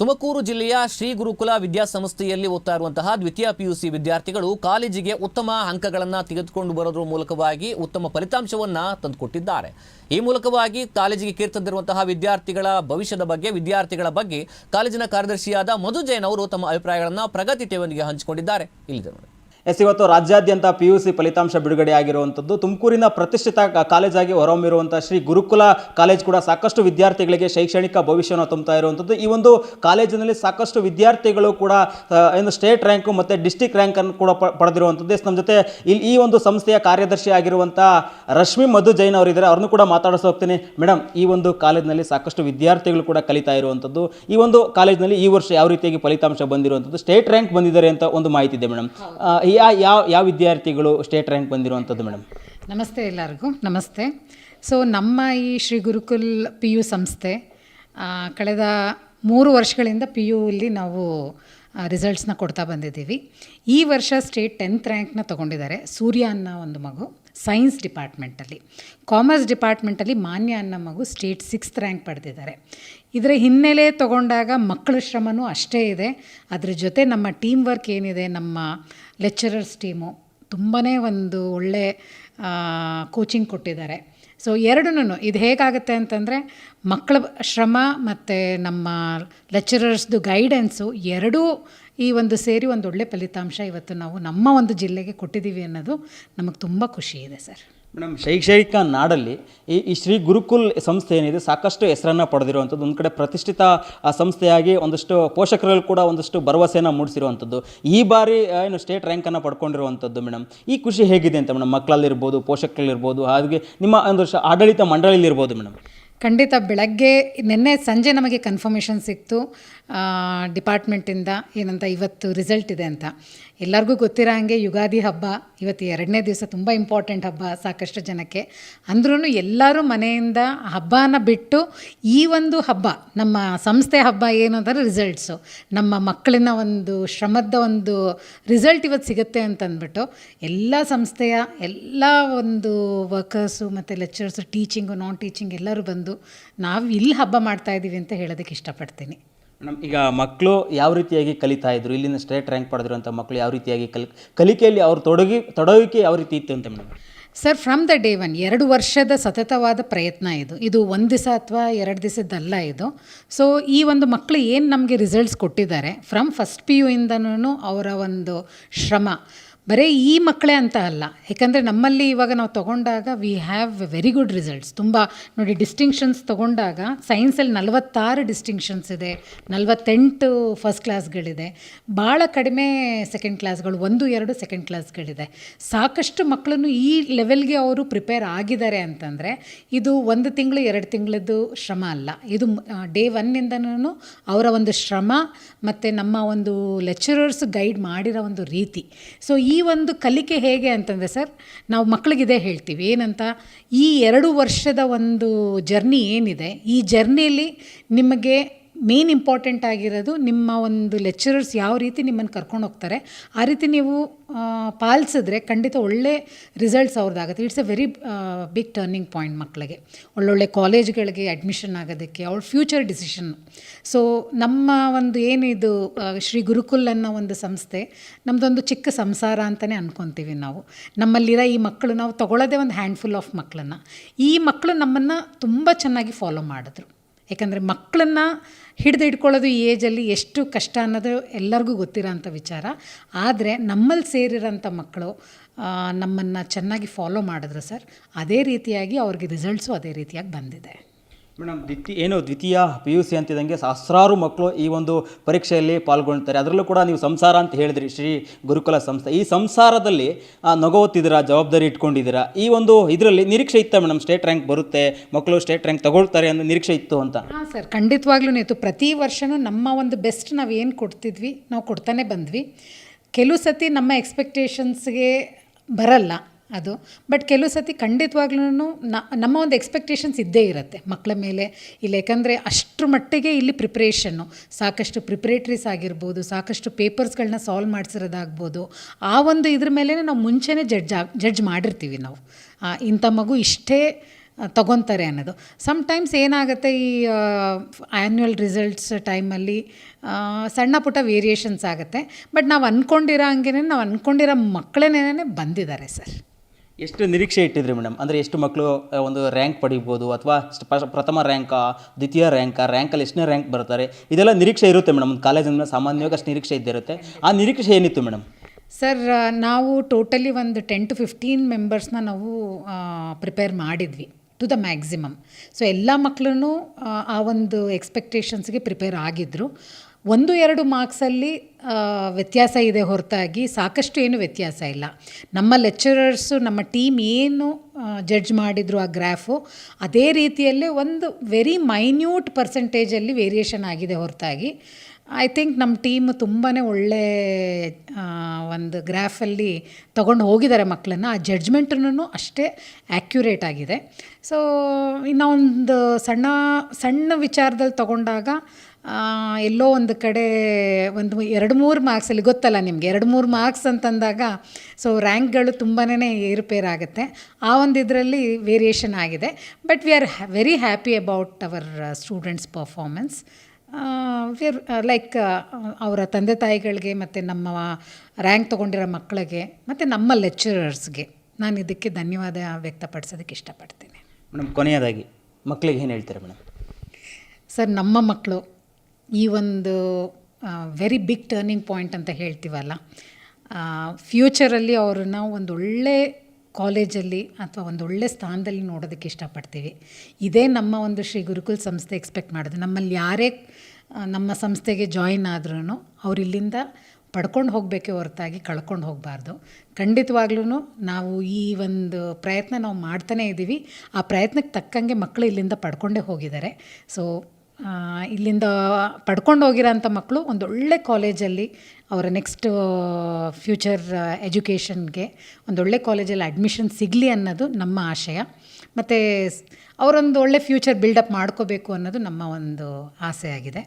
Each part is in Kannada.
ತುಮಕೂರು ಜಿಲ್ಲೆಯ ಶ್ರೀ ಗುರುಕುಲ ವಿದ್ಯಾಸಂಸ್ಥೆಯಲ್ಲಿ ಓದ್ತಾ ಇರುವಂತಹ ದ್ವಿತೀಯ ಪಿಯುಸಿ ವಿದ್ಯಾರ್ಥಿಗಳು ಕಾಲೇಜಿಗೆ ಉತ್ತಮ ಅಂಕಗಳನ್ನು ತೆಗೆದುಕೊಂಡು ಬರೋದ್ರ ಮೂಲಕವಾಗಿ ಉತ್ತಮ ಫಲಿತಾಂಶವನ್ನ ತಂದುಕೊಟ್ಟಿದ್ದಾರೆ. ಈ ಮೂಲಕವಾಗಿ ಕಾಲೇಜಿಗೆ ಕೀರ್ತಂದಿರುವಂತಹ ವಿದ್ಯಾರ್ಥಿಗಳ ಭವಿಷ್ಯದ ಬಗ್ಗೆ, ವಿದ್ಯಾರ್ಥಿಗಳ ಬಗ್ಗೆ ಕಾಲೇಜಿನ ಕಾರ್ಯದರ್ಶಿಯಾದ ಮಧು ಅವರು ತಮ್ಮ ಅಭಿಪ್ರಾಯಗಳನ್ನು ಪ್ರಗತಿ ಠೇವಣಿಗೆ ಹಂಚಿಕೊಂಡಿದ್ದಾರೆ. ಇಲ್ಲಿದೆ ನೋಡಿ. ಎಸ್, ಇವತ್ತು ರಾಜ್ಯಾದ್ಯಂತ ಪಿ ಯು ಸಿ ಫಲಿತಾಂಶ ಬಿಡುಗಡೆ ಆಗಿರುವಂಥದ್ದು. ತುಮಕೂರಿನ ಪ್ರತಿಷ್ಠಿತ ಕಾಲೇಜಾಗಿ ಹೊರಹೊಮ್ಮಿರುವಂಥ ಶ್ರೀ ಗುರುಕುಲ ಕಾಲೇಜ್ ಕೂಡ ಸಾಕಷ್ಟು ವಿದ್ಯಾರ್ಥಿಗಳಿಗೆ ಶೈಕ್ಷಣಿಕ ಭವಿಷ್ಯವನ್ನು ತುಂಬುತ್ತಾ ಇರುವಂಥದ್ದು. ಈ ಒಂದು ಕಾಲೇಜಿನಲ್ಲಿ ಸಾಕಷ್ಟು ವಿದ್ಯಾರ್ಥಿಗಳು ಕೂಡ ಏನು ಸ್ಟೇಟ್ ರ್ಯಾಂಕು ಮತ್ತು ಡಿಸ್ಟಿಕ್ ರ್ಯಾಂಕನ್ನು ಕೂಡ ಪಡೆದಿರುವಂಥದ್ದು. ನಮ್ಮ ಜೊತೆ ಇಲ್ಲಿ ಈ ಒಂದು ಸಂಸ್ಥೆಯ ಕಾರ್ಯದರ್ಶಿ ಆಗಿರುವಂಥ ರಶ್ಮಿ ಮಧು ಜೈನ್ ಅವರಿದ್ದಾರೆ ಅವ್ರನ್ನೂ ಕೂಡ ಮಾತಾಡಿಸ್ ಹೋಗ್ತೀನಿ. ಮೇಡಮ್ ಈ ಒಂದು ಕಾಲೇಜಿನಲ್ಲಿ ಸಾಕಷ್ಟು ವಿದ್ಯಾರ್ಥಿಗಳು ಕೂಡ ಕಲಿತಾ ಇರುವಂಥದ್ದು. ಈ ಒಂದು ಕಾಲೇಜಿನಲ್ಲಿ ಈ ವರ್ಷ ಯಾವ ರೀತಿಯಾಗಿ ಫಲಿತಾಂಶ ಬಂದಿರುವಂಥದ್ದು? ಸ್ಟೇಟ್ ರ್ಯಾಂಕ್ ಬಂದಿದ್ದಾರೆ ಅಂತ ಒಂದು ಮಾಹಿತಿ ಇದೆ ಮೇಡಮ್ ಯಾವ ಯಾವ ವಿದ್ಯಾರ್ಥಿಗಳು ಸ್ಟೇಟ್ ರ್ಯಾಂಕ್ ಬಂದಿರುವಂಥದ್ದು ಮೇಡಮ್ ನಮಸ್ತೆ ಎಲ್ಲರಿಗೂ, ನಮಸ್ತೆ. ಸೊ ನಮ್ಮ ಈ ಶ್ರೀ ಗುರುಕುಲ್ ಪಿ ಯು ಸಂಸ್ಥೆ ಕಳೆದ ಮೂರು ವರ್ಷಗಳಿಂದ ಪಿ ಯುಲಿ ನಾವು ರಿಸಲ್ಟ್ಸ್ನ ಕೊಡ್ತಾ ಬಂದಿದ್ದೀವಿ. ಈ ವರ್ಷ ಸ್ಟೇಟ್ ಟೆಂತ್ ರ್ಯಾಂಕ್ನ ತೊಗೊಂಡಿದ್ದಾರೆ, ಸೂರ್ಯ ಅನ್ನೋ ಒಂದು ಮಗು. ಸೈನ್ಸ್ ಡಿಪಾರ್ಟ್ಮೆಂಟಲ್ಲಿ ಕಾಮರ್ಸ್ ಡಿಪಾರ್ಟ್ಮೆಂಟಲ್ಲಿ ಮಾನ್ಯ ಅನ್ನೋ ಮಗು ಸ್ಟೇಟ್ ಸಿಕ್ಸ್ತ್ ರ್ಯಾಂಕ್ ಪಡೆದಿದ್ದಾರೆ. ಇದರ ಹಿನ್ನೆಲೆ ತಗೊಂಡಾಗ ಮಕ್ಕಳ ಶ್ರಮನೂ ಅಷ್ಟೇ ಇದೆ. ಅದರ ಜೊತೆ ನಮ್ಮ ಟೀಮ್ ವರ್ಕ್ ಏನಿದೆ, ನಮ್ಮ ಲೆಕ್ಚರರ್ಸ್ ಟೀಮು ತುಂಬಾ ಒಂದು ಒಳ್ಳೆ ಕೋಚಿಂಗ್ ಕೊಟ್ಟಿದ್ದಾರೆ. ಸೊ ಎರಡೂ ಇದು ಹೇಗಾಗುತ್ತೆ ಅಂತಂದರೆ ಮಕ್ಕಳ ಶ್ರಮ ಮತ್ತು ನಮ್ಮ ಲೆಕ್ಚರರ್ಸ್ದು ಗೈಡೆನ್ಸು ಎರಡೂ ಈ ಒಂದು ಸೇರಿ ಒಂದು ಒಳ್ಳೆ ಫಲಿತಾಂಶ ಇವತ್ತು ನಾವು ನಮ್ಮ ಒಂದು ಜಿಲ್ಲೆಗೆ ಕೊಟ್ಟಿದ್ದೀವಿ ಅನ್ನೋದು ನಮಗೆ ತುಂಬ ಖುಷಿ ಇದೆ, ಸರ್. ಮೇಡಮ್, ಶೈಕ್ಷಣಿಕ ನಾಡಲ್ಲಿ ಈ ಈ ಶ್ರೀ ಗುರುಕುಲ್ ಸಂಸ್ಥೆ ಏನಿದೆ ಸಾಕಷ್ಟು ಹೆಸರನ್ನು ಪಡೆದಿರುವಂಥದ್ದು, ಒಂದು ಕಡೆ ಪ್ರತಿಷ್ಠಿತ ಸಂಸ್ಥೆಯಾಗಿ ಒಂದಷ್ಟು ಪೋಷಕರಲ್ಲಿ ಕೂಡ ಒಂದಷ್ಟು ಭರವಸೆಯನ್ನು ಮೂಡಿಸಿರುವಂಥದ್ದು, ಈ ಬಾರಿ ಏನು ಸ್ಟೇಟ್ ರ್ಯಾಂಕನ್ನು ಪಡ್ಕೊಂಡಿರುವಂಥದ್ದು ಮೇಡಮ್, ಈ ಖುಷಿ ಹೇಗಿದೆ ಅಂತ ಮೇಡಮ್, ಮಕ್ಕಳಲ್ಲಿರ್ಬೋದು, ಪೋಷಕರಲ್ಲಿರ್ಬೋದು, ಹಾಗೆ ನಿಮ್ಮ ಒಂದು ಆಡಳಿತ ಮಂಡಳಿಲಿರ್ಬೋದು ಮೇಡಮ್? ಖಂಡಿತ ಬೆಳಗ್ಗೆ ನಿನ್ನೆ ಸಂಜೆ ನಮಗೆ ಕನ್ಫರ್ಮೇಷನ್ ಸಿಕ್ತು. ಡಿಪಾರ್ಟ್ಮೆಂಟಿಂದ ಏನಂತ ಇವತ್ತು ರಿಸಲ್ಟ್ ಇದೆ ಅಂತ. ಎಲ್ಲರಿಗೂ ಗೊತ್ತಿರೋ ಹಾಗೆ ಯುಗಾದಿ ಹಬ್ಬ ಇವತ್ತು ಎರಡನೇ ದಿವಸ ತುಂಬ ಇಂಪಾರ್ಟೆಂಟ್ ಹಬ್ಬ ಸಾಕಷ್ಟು ಜನಕ್ಕೆ. ಅಂದ್ರೂ ಎಲ್ಲರೂ ಮನೆಯಿಂದ ಹಬ್ಬನ ಬಿಟ್ಟು ಈ ಒಂದು ಹಬ್ಬ, ನಮ್ಮ ಸಂಸ್ಥೆ ಹಬ್ಬ ಏನು ಅಂದರೆ ರಿಸಲ್ಟ್ಸು ನಮ್ಮ ಮಕ್ಕಳಿನ ಒಂದು ಶ್ರಮದ ಒಂದು ರಿಸಲ್ಟ್ ಇವತ್ತು ಸಿಗುತ್ತೆ ಅಂತಂದ್ಬಿಟ್ಟು ಎಲ್ಲ ಸಂಸ್ಥೆಯ ಎಲ್ಲ ಒಂದು ವರ್ಕರ್ಸು ಮತ್ತು ಲೆಕ್ಚರ್ಸು ಟೀಚಿಂಗು ನಾನ್ ಟೀಚಿಂಗ್ ಎಲ್ಲರೂ ಬಂದು ನಾವು ಇಲ್ಲಿ ಹಬ್ಬ ಮಾಡ್ತಾಯಿದ್ದೀವಿ ಅಂತ ಹೇಳೋದಕ್ಕೆ ಇಷ್ಟಪಡ್ತೀನಿ. ಮೇಡಮ್ ಈಗ ಮಕ್ಕಳು ಯಾವ ರೀತಿಯಾಗಿ ಕಲಿತಾ ಇದ್ರು, ಇಲ್ಲಿನ ಸ್ಟೇಟ್ ರ್ಯಾಂಕ್ ಪಡೆದಿರುವಂಥ ಮಕ್ಕಳು ಯಾವ ರೀತಿಯಾಗಿ ಕಲಿ, ಕಲಿಕೆಯಲ್ಲಿ ಅವ್ರು ತೊಡಗಿ ತೊಡಗಿಕೆ ಯಾವ ರೀತಿ ಇತ್ತು ಅಂತ madam? Sir from the day one ಎರಡು ವರ್ಷದ ಸತತವಾದ ಪ್ರಯತ್ನ ಇದು. ಇದು ಒಂದು ದಿವಸ ಅಥವಾ ಎರಡು ದಿವಸದ್ದಲ್ಲ ಇದು. ಸೊ ಈ ಒಂದು ಮಕ್ಕಳು ಏನು ನಮಗೆ ರಿಸಲ್ಟ್ಸ್ ಕೊಟ್ಟಿದ್ದಾರೆ ಫ್ರಮ್ ಫಸ್ಟ್ ಪಿ ಯು ಇಂದನೂ ಅವರ ಒಂದು ಶ್ರಮ ಬರೀ ಈ ಮಕ್ಕಳೇ ಅಂತ ಅಲ್ಲ. ಯಾಕಂದರೆ ನಮ್ಮಲ್ಲಿ ಇವಾಗ ನಾವು ತೊಗೊಂಡಾಗ we have very good results ತುಂಬ ನೋಡಿ ಡಿಸ್ಟಿಂಕ್ಷನ್ಸ್ ತೊಗೊಂಡಾಗ ಸೈನ್ಸಲ್ಲಿ ನಲವತ್ತಾರು ಡಿಸ್ಟಿಂಕ್ಷನ್ಸ್ ಇದೆ, ನಲವತ್ತೆಂಟು ಫಸ್ಟ್ ಕ್ಲಾಸ್ಗಳಿದೆ ಭಾಳ ಕಡಿಮೆ ಸೆಕೆಂಡ್ ಕ್ಲಾಸ್ಗಳು ಒಂದು, ಎರಡು ಸೆಕೆಂಡ್ ಕ್ಲಾಸ್ಗಳಿದೆ ಸಾಕಷ್ಟು ಮಕ್ಕಳನ್ನು ಈ ಲೆವೆಲ್ಗೆ ಅವರು ಪ್ರಿಪೇರ್ ಆಗಿದ್ದಾರೆ ಅಂತಂದರೆ ಇದು ಒಂದು ತಿಂಗಳು, ಎರಡು ತಿಂಗಳದ್ದು ಶ್ರಮ ಅಲ್ಲ. ಇದು ಡೇ ಒನ್ನಿಂದನೂ ಅವರ ಒಂದು ಶ್ರಮ ಮತ್ತು ನಮ್ಮ ಒಂದು ಲೆಕ್ಚರರ್ಸ್ ಗೈಡ್ ಮಾಡಿರೋ ಒಂದು ರೀತಿ. ಸೊ ಈ ಒಂದು ಕಲಿಕೆ ಹೇಗೆ ಅಂತಂದರೆ ಸರ್, ನಾವು ಮಕ್ಕಳಿಗೆ ಇದೇ ಹೇಳ್ತೀವಿ. ಏನಂತ, ಈ ಎರಡು ವರ್ಷದ ಒಂದು ಜರ್ನಿ ಏನಿದೆ, ಈ ಜರ್ನಿಯಲ್ಲಿ ನಿಮಗೆ ಮೇನ್ ಇಂಪಾರ್ಟೆಂಟ್ ಆಗಿರೋದು ನಿಮ್ಮ ಒಂದು ಲೆಕ್ಚರರ್ಸ್ ಯಾವ ರೀತಿ ನಿಮ್ಮನ್ನು ಕರ್ಕೊಂಡು ಹೋಗ್ತಾರೆ, ಆ ರೀತಿ ನೀವು ಪಾಲಿಸಿದ್ರೆ ಖಂಡಿತ ಒಳ್ಳೆ results ಅವ್ರದ್ದಾಗುತ್ತೆ. It's a very big turning point ಮಕ್ಕಳಿಗೆ ಒಳ್ಳೊಳ್ಳೆ ಕಾಲೇಜ್ಗಳಿಗೆ ಅಡ್ಮಿಷನ್ ಆಗೋದಕ್ಕೆ, ಅವ್ರ ಫ್ಯೂಚರ್ ಡಿಸಿಷನ್ ಸೊ ನಮ್ಮ ಒಂದು ಏನಿದು ಶ್ರೀ ಗುರುಕುಲ್ ಅನ್ನೋ ಒಂದು ಸಂಸ್ಥೆ ನಮ್ಮದೊಂದು ಚಿಕ್ಕ ಸಂಸಾರ ಅಂತಲೇ ಅಂದ್ಕೊತೀವಿ ನಾವು. ನಮ್ಮಲ್ಲಿರೋ ಈ ಮಕ್ಕಳು, ನಾವು ತಗೊಳ್ಳೋದೇ ಒಂದು ಹ್ಯಾಂಡ್ಫುಲ್ ಆಫ್ ಮಕ್ಕಳನ್ನು. ಈ ಮಕ್ಕಳು ನಮ್ಮನ್ನು ತುಂಬ ಚೆನ್ನಾಗಿ ಫಾಲೋ ಮಾಡಿದ್ರು. ಯಾಕಂದರೆ ಮಕ್ಕಳನ್ನು ಹಿಡಿದು ಇಟ್ಕೊಳ್ಳೋದು ಈ ಏಜಲ್ಲಿ ಎಷ್ಟು ಕಷ್ಟ ಅನ್ನೋದು ಎಲ್ಲರಿಗೂ ಗೊತ್ತಿರೋ ಅಂಥ ವಿಚಾರ. ಆದರೆ ನಮ್ಮಲ್ಲಿ ಸೇರಿರೋಂಥ ಮಕ್ಕಳು ನಮ್ಮನ್ನು ಚೆನ್ನಾಗಿ ಫಾಲೋ ಮಾಡಿದ್ರು ಸರ್ ಅದೇ ರೀತಿಯಾಗಿ ಅವ್ರಿಗೆ ರಿಸಲ್ಟ್ಸು ಅದೇ ರೀತಿಯಾಗಿ ಬಂದಿದೆ. ಮೇಡಮ್. ದ್ವಿತೀಯ ಏನು ದ್ವಿತೀಯ ಪಿ ಯು ಸಿ ಅಂತಿದ್ದಂಗೆ ಸಹಸ್ರಾರು ಮಕ್ಕಳು ಈ ಒಂದು ಪರೀಕ್ಷೆಯಲ್ಲಿ ಪಾಲ್ಗೊಳ್ತಾರೆ. ಅದರಲ್ಲೂ ಕೂಡ ನೀವು ಸಂಸಾರ ಅಂತ ಹೇಳಿದ್ರಿ ಶ್ರೀ ಗುರುಕುಲ ಸಂಸ್ಥೆ. ಈ ಸಂಸಾರದಲ್ಲಿ ನಗೋತಿದ್ದೀರಾ ಜವಾಬ್ದಾರಿ ಇಟ್ಕೊಂಡಿದ್ದೀರಾ? ಈ ಒಂದು ಇದರಲ್ಲಿ ನಿರೀಕ್ಷೆ ಇತ್ತ ಮೇಡಮ್? ಸ್ಟೇಟ್ ರ್ಯಾಂಕ್ ಬರುತ್ತೆ ಮಕ್ಕಳು ಸ್ಟೇಟ್ ರ್ಯಾಂಕ್ ತಗೊಳ್ತಾರೆ ಅನ್ನೋ ನಿರೀಕ್ಷೆ ಇತ್ತು ಅಂತ. ಹಾಂ ಸರ್ ಖಂಡಿತವಾಗ್ಲೂ ಇತ್ತು. ಪ್ರತಿ ವರ್ಷವೂ ನಮ್ಮ ಒಂದು ಬೆಸ್ಟ್ ನಾವು ಏನು ಕೊಡ್ತಿದ್ವಿ ನಾವು ಕೊಡ್ತಾನೆ ಬಂದ್ವಿ. ಕೆಲವು ಸತಿ ನಮ್ಮ ಎಕ್ಸ್ಪೆಕ್ಟೇಷನ್ಸ್ಗೆ ಬರಲ್ಲ. ಅದು. ಬಟ್ ಕೆಲವು ಸತಿ ಖಂಡಿತವಾಗ್ಲೂ ನಮ್ಮ ಒಂದು ಎಕ್ಸ್ಪೆಕ್ಟೇಷನ್ಸ್ ಇದ್ದೇ ಇರುತ್ತೆ. ಮಕ್ಕಳ ಮೇಲೆ, ಇಲ್ಲ ಯಾಕಂದರೆ ಅಷ್ಟರ ಮಟ್ಟಿಗೆ ಇಲ್ಲಿ ಪ್ರಿಪ್ರೇಷನ್ನು ಸಾಕಷ್ಟು ಪ್ರಿಪ್ರೇಟ್ರೀಸ್ ಆಗಿರ್ಬೋದು, ಸಾಕಷ್ಟು ಪೇಪರ್ಸ್ಗಳನ್ನ ಸಾಲ್ವ್ ಮಾಡಿಸಿರೋದಾಗ್ಬೋದು. ಆ ಒಂದು ಇದ್ರ ಮೇಲೆ ನಾವು ಮುಂಚೆನೇ ಜಡ್ಜ್ ಆಗಿ ಜಡ್ಜ್ ಮಾಡಿರ್ತೀವಿ ನಾವು. ಇಂಥ ಮಗು ಇಷ್ಟೇ ತಗೊತಾರೆ ಅನ್ನೋದು. ಸಮ್ಟೈಮ್ಸ್ ಏನಾಗುತ್ತೆ ಈ ಆ್ಯನ್ಯುವಲ್ ರಿಸಲ್ಟ್ಸ್ ಟೈಮಲ್ಲಿ ಸಣ್ಣ ಪುಟ್ಟ ವೇರಿಯೇಷನ್ಸ್ ಆಗುತ್ತೆ. ಬಟ್ ನಾವು ಅಂದ್ಕೊಂಡಿರೋ ಹಂಗೆ ನಾವು ಅಂದ್ಕೊಂಡಿರೋ ಮಕ್ಕಳೇನೇ ಬಂದಿದ್ದಾರೆ ಸರ್. ಎಷ್ಟು ನಿರೀಕ್ಷೆ ಇಟ್ಟಿದ್ರಿ ಮೇಡಮ್? ಅಂದರೆ ಎಷ್ಟು ಮಕ್ಕಳು ಒಂದು ರ್ಯಾಂಕ್ ಪಡಿಬೋದು ಅಥವಾ ಪ್ರಥಮ ರ್ಯಾಂಕ ದ್ವಿತೀಯ ರ್ಯಾಂಕ ರ್ಯಾಂಕಲ್ಲಿ ಎಷ್ಟನೇ ರ್ಯಾಂಕ್ ಬರ್ತಾರೆ? ಇದೆಲ್ಲ ನಿರೀಕ್ಷೆ ಇರುತ್ತೆ ಮೇಡಮ್. ಒಂದು ಕಾಲೇಜಿನ ಸಾಮಾನ್ಯವಾಗಿ ಅಷ್ಟು ನಿರೀಕ್ಷೆ ಇದ್ದಿರುತ್ತೆ ಆ ನಿರೀಕ್ಷೆ ಏನಿತ್ತು ಮೇಡಮ್? ಸರ್ ನಾವು ಟೋಟಲಿ ಒಂದು ಟೆನ್ ಟು ಫಿಫ್ಟೀನ್ ಮೆಂಬರ್ಸ್ನ ನಾವು ಪ್ರಿಪೇರ್ ಮಾಡಿದ್ವಿ ಟು ದ ಮ್ಯಾಕ್ಸಿಮಮ್ ಸೊ ಎಲ್ಲ ಮಕ್ಕಳು ಆ ಒಂದು ಎಕ್ಸ್ಪೆಕ್ಟೇಷನ್ಸ್ಗೆ ಪ್ರಿಪೇರ್ ಆಗಿದ್ದರು ಒಂದು ಎರಡು ಮಾರ್ಕ್ಸಲ್ಲಿ ವ್ಯತ್ಯಾಸ ಇದೆ ಹೊರತಾಗಿ ಸಾಕಷ್ಟು ಏನು ವ್ಯತ್ಯಾಸ ಇಲ್ಲ. ನಮ್ಮ ಲೆಕ್ಚರರ್ಸು, ನಮ್ಮ ಟೀಮ್ ಏನು ಜಡ್ಜ್ ಮಾಡಿದ್ರು ಆ ಗ್ರಾಫು, ಅದೇ ರೀತಿಯಲ್ಲೇ ಒಂದು ವೆರಿ ಮೈನ್ಯೂಟ್ ಪರ್ಸೆಂಟೇಜಲ್ಲಿ ವೇರಿಯೇಷನ್ ಆಗಿದೆ ಹೊರತಾಗಿ. ಐ ಥಿಂಕ್ ನಮ್ಮ ಟೀಮ್ ತುಂಬಾ ಒಳ್ಳೆ ಒಂದು ಗ್ರಾಫಲ್ಲಿ ತೊಗೊಂಡು ಹೋಗಿದ್ದಾರೆ ಮಕ್ಕಳನ್ನ. ಆ ಜಡ್ಜ್ಮೆಂಟನ್ನು ಅಷ್ಟೇ ಆ್ಯಕ್ಯುರೇಟ್ ಆಗಿದೆ. ಸೊ ಇನ್ನೊಂದು ಸಣ್ಣ ಸಣ್ಣ ವಿಚಾರದಲ್ಲಿ ತೊಗೊಂಡಾಗ ಎಲ್ಲೋ ಒಂದು ಕಡೆ ಒಂದು ಎರಡು ಮೂರು ಮಾರ್ಕ್ಸಲ್ಲಿ ಗೊತ್ತಲ್ಲ ನಿಮಗೆ ಎರಡು ಮೂರು ಮಾರ್ಕ್ಸ್ ಅಂತಂದಾಗ ಸೊ ರ್ಯಾಂಕ್ಗಳು ತುಂಬಾ ಏರುಪೇರಾಗುತ್ತೆ ಆ ಒಂದು ಇದರಲ್ಲಿ ವೇರಿಯೇಷನ್ ಆಗಿದೆ. But we are very happy about our students performance we're like ಅವರ ತಂದೆ ತಾಯಿಗಳಿಗೆ ಮತ್ತು ನಮ್ಮ ರ್ಯಾಂಕ್ ತೊಗೊಂಡಿರೋ ಮಕ್ಕಳಿಗೆ ಮತ್ತು ನಮ್ಮ ಲೆಕ್ಚರರ್ಸ್ಗೆ ನಾನು ಇದಕ್ಕೆ ಧನ್ಯವಾದ ವ್ಯಕ್ತಪಡಿಸೋದಕ್ಕೆ ಇಷ್ಟಪಡ್ತೀನಿ. ಮೇಡಮ್ ಕೊನೆಯದಾಗಿ ಮಕ್ಕಳಿಗೆ ಏನು ಹೇಳ್ತಾರೆ ಮೇಡಮ್? ಸರ್ ನಮ್ಮ ಮಕ್ಕಳು ಈ ಒಂದು ವೆರಿ ಬಿಗ್ ಟರ್ನಿಂಗ್ ಪಾಯಿಂಟ್ ಅಂತ ಹೇಳ್ತೀವಲ್ಲ ಫ್ಯೂಚರಲ್ಲಿ ಅವ್ರನ್ನ ಒಂದು ಒಳ್ಳೆ ಕಾಲೇಜಲ್ಲಿ ಅಥವಾ ಒಂದು ಒಳ್ಳೆ ಸ್ಥಾನದಲ್ಲಿ ನೋಡೋದಕ್ಕೆ ಇಷ್ಟಪಡ್ತೀವಿ. ಇದೇ ನಮ್ಮ ಒಂದು ಶ್ರೀ ಗುರುಕುಲ್ ಸಂಸ್ಥೆ ಎಕ್ಸ್ಪೆಕ್ಟ್ ಮಾಡೋದು ನಮ್ಮಲ್ಲಿ ಯಾರೇ ನಮ್ಮ ಸಂಸ್ಥೆಗೆ ಜಾಯಿನ್ ಆದ್ರೂ ಅವ್ರು ಇಲ್ಲಿಂದ ಪಡ್ಕೊಂಡು ಹೋಗಬೇಕೆ ಹೊರತಾಗಿ ಕಳ್ಕೊಂಡು ಹೋಗಬಾರ್ದು. ಖಂಡಿತವಾಗ್ಲೂ ನಾವು ಈ ಒಂದು ಪ್ರಯತ್ನ ನಾವು ಮಾಡ್ತಾನೇ ಇದ್ದೀವಿ ಆ ಪ್ರಯತ್ನಕ್ಕೆ ತಕ್ಕಂಗೆ ಮಕ್ಕಳು ಇಲ್ಲಿಂದ ಪಡ್ಕೊಂಡೇ ಹೋಗಿದ್ದಾರೆ. ಸೊ ಇಲ್ಲಿಂದ ಪಡ್ಕೊಂಡು ಹೋಗಿರೋಂಥ ಮಕ್ಕಳು ಒಂದು ಒಳ್ಳೆ ಕಾಲೇಜಲ್ಲಿ ಅವರ ನೆಕ್ಸ್ಟ್ ಫ್ಯೂಚರ್ ಎಜುಕೇಷನ್ಗೆ ಒಂದು ಒಳ್ಳೆ ಕಾಲೇಜಲ್ಲಿ ಅಡ್ಮಿಷನ್ ಸಿಗಲಿ ಅನ್ನೋದು ನಮ್ಮ ಆಶಯ. ಮತ್ತು ಅವರೊಂದು ಒಳ್ಳೆ ಫ್ಯೂಚರ್ ಬಿಲ್ಡಪ್ ಮಾಡ್ಕೋಬೇಕು ಅನ್ನೋದು ನಮ್ಮ ಒಂದು ಆಸೆ ಆಗಿದೆ.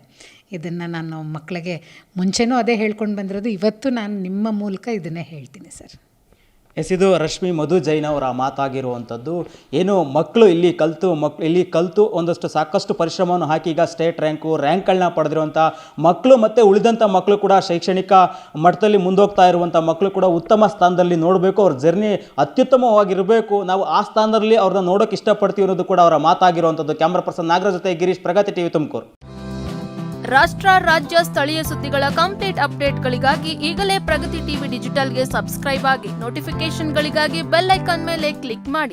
ಇದನ್ನು ನಾನು ಮಕ್ಕಳಿಗೆ ಮುಂಚೆನೂ ಅದೇ ಹೇಳ್ಕೊಂಡು ಬಂದಿರೋದು, ಇವತ್ತು ನಾನು ನಿಮ್ಮ ಮೂಲಕ ಇದನ್ನೇ ಹೇಳ್ತೀನಿ ಸರ್. ಎಸ್ ಇದು ರಶ್ಮಿ ಮಧು ಜೈನ್ ಅವರ ಮಾತಾಗಿರುವಂಥದ್ದು, ಏನು ಮಕ್ಕಳು ಇಲ್ಲಿ ಕಲಿತು, ಮಕ್, ಇಲ್ಲಿ ಕಲಿತು ಒಂದಷ್ಟು ಸಾಕಷ್ಟು ಪರಿಶ್ರಮವನ್ನು ಹಾಕಿ ಈಗ ಸ್ಟೇಟ್ ರ್ಯಾಂಕು ರ್ಯಾಂಕ್ಗಳನ್ನ ಪಡೆದಿರುವಂಥ ಮಕ್ಕಳು ಮತ್ತು ಉಳಿದಂಥ ಮಕ್ಕಳು ಕೂಡ ಶೈಕ್ಷಣಿಕ ಮಟ್ಟದಲ್ಲಿ ಮುಂದೋಗ್ತಾ ಇರುವಂಥ ಮಕ್ಕಳು ಕೂಡ ಉತ್ತಮ ಸ್ಥಾನದಲ್ಲಿ ನೋಡಬೇಕು, ಅವ್ರ ಜರ್ನಿ ಅತ್ಯುತ್ತಮವಾಗಿರಬೇಕು. ನಾವು ಆ ಸ್ಥಾನದಲ್ಲಿ ಅವ್ರನ್ನ ನೋಡೋಕೆ ಇಷ್ಟಪಡ್ತೀವಿ ಅನ್ನೋದು ಕೂಡ ಅವರ ಮಾತಾಗಿರುವಂಥದ್ದು. ಕ್ಯಾಮ್ರಾ ಪರ್ಸನ್ ನಾಗರಾಜ್ ಜೊತೆ ಗಿರೀಶ್, ಪ್ರಗತಿ ಟಿವಿ ತುಮಕೂರು. ರಾಷ್ಟ್ರ, ರಾಜ್ಯ ಸ್ಥಳೀಯ ಸುದ್ದಿಗಳ ಕಂಪ್ಲೀಟ್ ಅಪ್ಡೇಟ್ಗಳಿಗಾಗಿ ಈಗಲೇ ಪ್ರಗತಿ ಟಿವಿ ಡಿಜಿಟಲ್ಗೆ ಸಬ್ಸ್ಕ್ರೈಬ್ ಆಗಿ ನೋಟಿಫಿಕೇಶನ್ಗಳಿಗಾಗಿ ಬೆಲ್ ಐಕಾನ್ ಮೇಲೆ ಕ್ಲಿಕ್ ಮಾಡಿ.